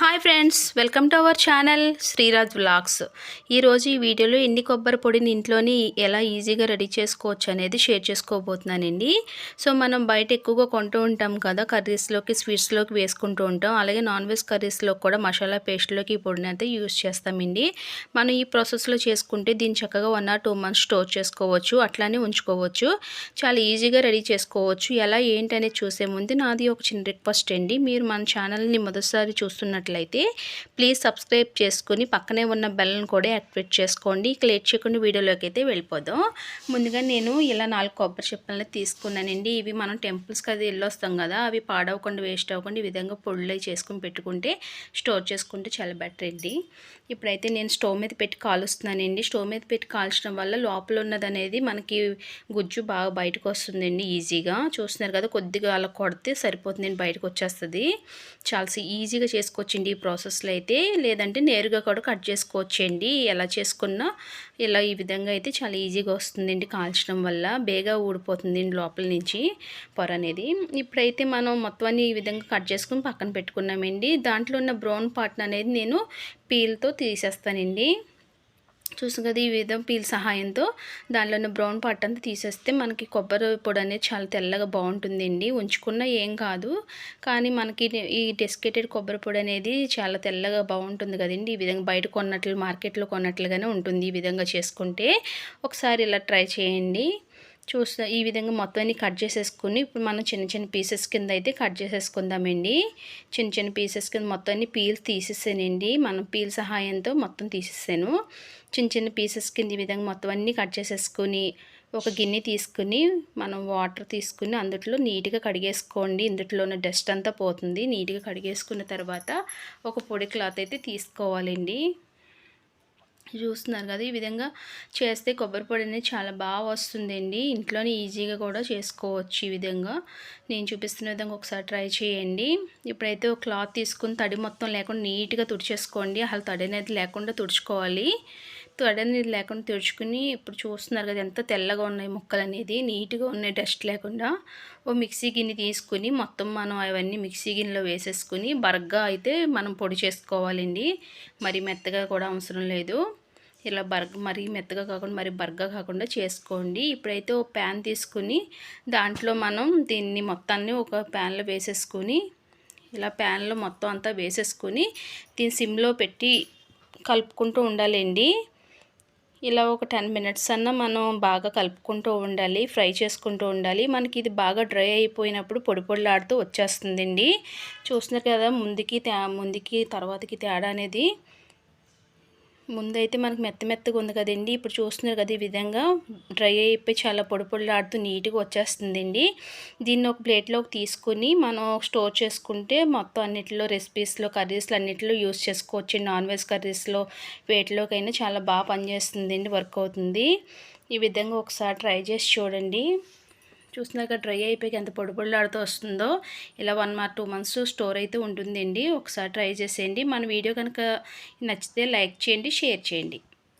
Hi friends welcome to our channel Sriraj vlogs. ఈరోజు ఈ వీడియోలో ఎండి కొబ్బరి పొడిని ఇంట్లోని ఎలా ఈజీగా రెడీ చేసుకోవచ్చు అనేది షేర్ చేసుకోబోతున్నానండి. సో మనం బయట ఎక్కువగా కొంటూ ఉంటాం కదా కర్రీస్లోకి స్వీట్స్లోకి వేసుకుంటూ ఉంటాం. అలాగే నాన్ వెజ్ కర్రీస్లో కూడా మసాలా పేస్ట్లోకి ఈ పొడిని అయితే యూస్ చేస్తామండి. మనం ఈ ప్రాసెస్లో చేసుకుంటే దీన్ని చక్కగా one or two months store చేసుకోవచ్చు అట్లానే ఉంచుకోవచ్చు. చాలా ఈజీగా రెడీ చేసుకోవచ్చు. ఎలా ఏంటి అనేది చూసే ముందు నాది ఒక చిన్న రిక్వెస్ట్ అండి. మీరు మన ఛానల్ని మొదటిసారి చూస్తున్నట్లయితే ప్లీజ్ సబ్స్క్రైబ్ చేసుకుని పక్కనే ఉన్న బెల్లను కూడా యాక్టివేట్ చేసుకోండి. ఇక లేట్ చేయకుండా వీడియోలోకి అయితే వెళ్ళిపోదాం. ముందుగా నేను ఇలా నాలుగు కొబ్బరి చెప్పలను తీసుకున్నానండి. ఇవి మనం టెంపుల్స్కి అది వెళ్ళొస్తాం కదా అవి పాడవకుండా వేస్ట్ అవ్వకుండా ఈ విధంగా పొడులు చేసుకుని పెట్టుకుంటే స్టోర్ చేసుకుంటే చాలా బెటర్ అండి. ఇప్పుడైతే నేను స్టవ్ మీద పెట్టి కాలుస్తున్నానండి. స్టవ్ మీద పెట్టి కాల్చడం వల్ల లోపల ఉన్నది అనేది మనకి గుజ్జు బాగా బయటకు వస్తుందండి ఈజీగా. చూస్తున్నారు కదా కొద్దిగా అలా కొడితే సరిపోతుందండి బయటకు వచ్చేస్తుంది. చాలా ఈజీగా చేసుకోవచ్చు చేసుకోవచ్చండి ఈ ప్రాసెస్లో అయితే లేదంటే నేరుగా కూడా కట్ చేసుకోవచ్చండి. ఎలా చేసుకున్నా ఇలా ఈ విధంగా అయితే చాలా ఈజీగా వస్తుందండి కాల్చడం వల్ల. బేగా ఊడిపోతుందండి లోపల నుంచి పొర అనేది. ఇప్పుడైతే మనం మొత్తం అన్ని ఈ విధంగా కట్ చేసుకుని పక్కన పెట్టుకున్నామండి. దాంట్లో ఉన్న బ్రౌన్ పార్ట్ అనేది నేను పీల్తో తీసేస్తానండి. చూసాం కదా ఈ విధం పీల్ సహాయంతో దానిలో ఉన్న బ్రౌన్ పార్ట్ అంతా తీసేస్తే మనకి కొబ్బరి పొడి అనేది చాలా తెల్లగా బాగుంటుందండి. ఉంచుకున్న ఏం కాదు. కానీ మనకి ఈ డెస్కెటెడ్ కొబ్బరి పొడి అనేది చాలా తెల్లగా బాగుంటుంది కదండి. ఈ విధంగా బయట కొన్నట్లు మార్కెట్లో కొన్నట్లుగానే ఉంటుంది ఈ విధంగా చేసుకుంటే. ఒకసారి ఇలా ట్రై చేయండి. చూస్తా ఈ విధంగా మొత్తాన్ని కట్ చేసేసుకుని ఇప్పుడు మనం చిన్న చిన్న పీసెస్ కింద అయితే కట్ చేసేసుకుందామండి. చిన్న చిన్న పీసెస్ కింద మొత్తాన్ని పీల్స్ తీసేసానండి. మనం పీల్ సహాయంతో మొత్తం తీసేసాను. చిన్న చిన్న పీసెస్ కింద ఈ విధంగా మొత్తం అన్నీ కట్ చేసేసుకుని ఒక గిన్నె తీసుకుని మనం వాటర్ తీసుకుని అందుట్లో నీట్గా కడిగేసుకోండి. ఇందులో ఉన్న డస్ట్ అంతా పోతుంది. నీట్గా కడిగేసుకున్న తర్వాత ఒక పొడి క్లాత్ అయితే తీసుకోవాలండి. చూస్తున్నారు కదా ఈ విధంగా చేస్తే కొబ్బరి పొడి అనేది చాలా బాగా వస్తుందండి. ఇంట్లోనే ఈజీగా కూడా చేసుకోవచ్చు ఈ విధంగా. నేను చూపిస్తున్న విధంగా ఒకసారి ట్రై చేయండి. ఇప్పుడైతే ఒక క్లాత్ తీసుకుని తడి మొత్తం లేకుండా నీట్గా తుడిచేసుకోండి. అసలు తడి అనేది లేకుండా తుడుచుకోవాలి. తడి లేకుండా తుడుచుకుని ఇప్పుడు చూస్తున్నారు కదా ఎంత తెల్లగా ఉన్నాయి ముక్కలు అనేది. నీట్గా ఉన్నాయి డస్ట్ లేకుండా. ఓ మిక్సీ గిన్నె తీసుకుని మొత్తం మనం అవన్నీ మిక్సీ గిన్నెలో వేసేసుకుని బరగ్గా అయితే మనం పొడి చేసుకోవాలండి. మరి మెత్తగా కూడా అవసరం లేదు. ఇలా బర్గ మరీ మెత్తగా కాకుండా మరి బర్గా కాకుండా చేసుకోండి. ఇప్పుడైతే ఒక ప్యాన్ తీసుకుని దాంట్లో మనం దీన్ని మొత్తాన్ని ఒక ప్యాన్లో వేసేసుకుని ఇలా ప్యాన్లో మొత్తం అంతా వేసేసుకుని దీన్ని సిమ్లో పెట్టి కలుపుకుంటూ ఉండాలండి. ఇలా ఒక టెన్ మినిట్స్ అన్న మనం బాగా కలుపుకుంటూ ఉండాలి ఫ్రై చేసుకుంటూ ఉండాలి. మనకి ఇది బాగా డ్రై అయిపోయినప్పుడు పొడి పొడిలాడుతూ వచ్చేస్తుందండి. చూస్తున్నారు కదా ముందుకి తే ముందుకి తర్వాతకి తేడా అనేది ముందైతే మనకు మెత్త మెత్తగా ఉంది కదండి. ఇప్పుడు చూస్తున్నారు కదా ఈ విధంగా. డ్రై అయిపోయి చాలా పొడి పొడిలాడుతూ నీట్గా వచ్చేస్తుందండి. దీన్ని ఒక ప్లేట్లోకి తీసుకుని మనం స్టోర్ చేసుకుంటే మొత్తం అన్నిటిలో రెసిపీస్లో కర్రీస్లో అన్నిటిలో యూస్ చేసుకోవచ్చు. నాన్ వెజ్ కర్రీస్లో వేటిలోకైనా చాలా బాగా పనిచేస్తుందండి వర్క్ అవుతుంది. ఈ విధంగా ఒకసారి ట్రై చేసి చూడండి. చూసినాక డ్రై అయిపోయి ఎంత పొడిపొడిలాడుతూ వస్తుందో ఇలా one or two months store అయితే ఉంటుందండి. ఒకసారి ట్రై చేసేయండి. మన వీడియో కనుక నచ్చితే లైక్ చేయండి షేర్ చేయండి.